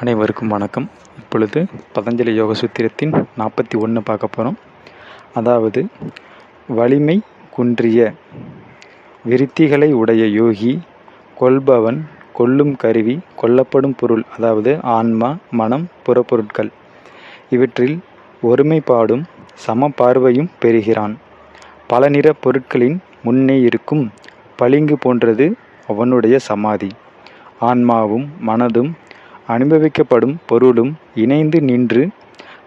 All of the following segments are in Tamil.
அனைவருக்கும் வணக்கம். இப்பொழுது பதஞ்சலி யோக சூத்திரத்தின் நாற்பத்தி ஒன்று பார்க்க போகிறோம் அதாவது வலிமை குன்றிய விருத்திகளை உடைய யோகி கொல்பவன் கொல்லும் கருவி கொல்லப்படும் பொருள் அதாவது ஆன்மா மனம் புறப்பொருட்கள் இவற்றில் ஒருமைப்பாடும் சம பார்வையும் பெறுகிறான். பல நிற பொருட்களின் முன்னே இருக்கும் பளிங்கு போன்றது அவனுடைய சமாதி. ஆன்மாவும் மனதும் அனுபவிக்கப்படும் பொருளும் இணைந்து நின்று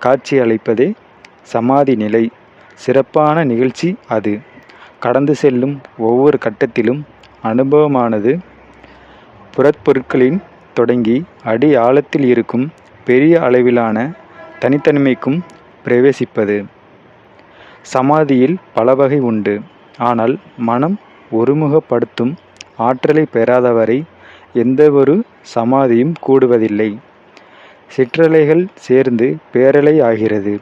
காட்சியளிப்பதே சமாதி நிலை சிறப்பான நிகழ்ச்சி அது. கடந்து செல்லும் ஒவ்வொரு கட்டத்திலும் அனுபவமானது. புறப்பொருட்களின் தொடங்கி அடி ஆழத்தில் இருக்கும் பெரிய அளவிலான தனித்தன்மைக்கும் பிரவேசிப்பது. சமாதியில் பல வகை உண்டு. ஆனால் மனம் ஒருமுகப்படுத்தும் ஆற்றலை பெறாதவரை எந்தவொரு சமாதியும் கூடுவதில்லை. சிற்றலைகள் சேர்ந்து பேரலை ஆகிறது.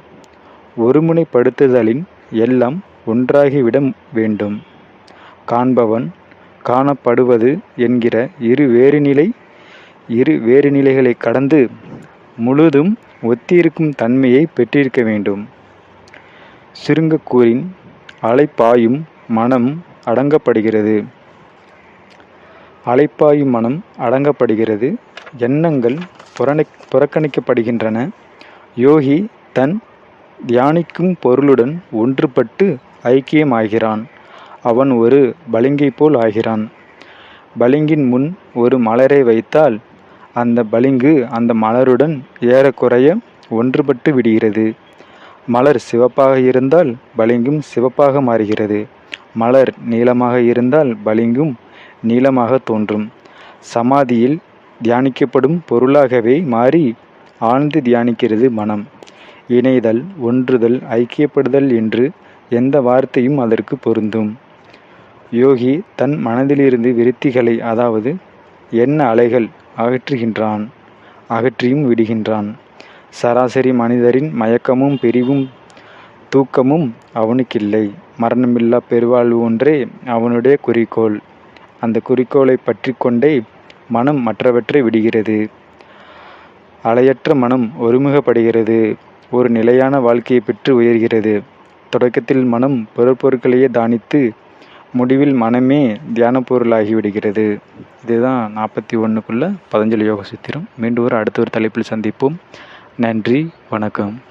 ஒருமுனைப்படுத்துதலின் எல்லாம் ஒன்றாகிவிட வேண்டும். காண்பவன் காணப்படுவது என்கிற இரு வேறுநிலை இரு வேறுநிலைகளை கடந்து முழுதும் ஒத்திருக்கும் தன்மையை பெற்றிருக்க வேண்டும். சுருங்கக்கூறின் அலைப்பாயும் மனம் அடங்கப்படுகிறது. அலைப்பாயும் மனம் அடங்கப்படுகிறது எண்ணங்கள் புறணி புறக்கணிக்கப்படுகின்றன. யோகி தன் தியானிக்கும் பொருளுடன் ஒன்றுபட்டு ஐக்கியமாகிறான். அவன் ஒரு பளிங்கை போல் ஆகிறான். பளிங்கின் முன் ஒரு மலரை வைத்தால் அந்த பளிங்கு அந்த மலருடன் ஏறக்குறைய ஒன்றுபட்டு விடுகிறது. மலர் சிவப்பாக இருந்தால் பளிங்கும் சிவப்பாக மாறுகிறது. மலர் நீளமாக இருந்தால் பளிங்கும் நீளமாக தோன்றும். சமாதியில் தியானிக்கப்படும் பொருளாகவே மாறி ஆழ்ந்து தியானிக்கிறது மனம். இணைதல் ஒன்றுதல் ஐக்கியப்படுதல் என்று எந்த வார்த்தையும் அதற்கு பொருந்தும். யோகி தன் மனதிலிருந்து விருத்திகளை அதாவது எண்ண அலைகள் அகற்றுகின்றான் அகற்றியும் விடுகின்றான். சராசரி மனிதரின் மயக்கமும் பிரிவும் தூக்கமும் அவனுக்கில்லை. மரணமில்லா பெருவாழ்வு ஒன்றே அவனுடைய குறிக்கோள். அந்த குறிக்கோளை பற்றி கொண்டே மனம் மற்றவற்றை விடுகிறது. அலையற்ற மனம் ஒருமுகப்படுகிறது ஒரு நிலையான வாழ்க்கையை பெற்று உயர்கிறது. தொடக்கத்தில் மனம் பொருட்பொருட்களையே தானித்து முடிவில் மனமே தியான பொருளாகி விடுகிறது. இதுதான் நாற்பத்தி ஒன்றுக்குள்ள பதஞ்சலி யோக சித்திரம். மீண்டும் ஒரு அடுத்த ஒரு தலைப்பில் சந்திப்போம். நன்றி வணக்கம்.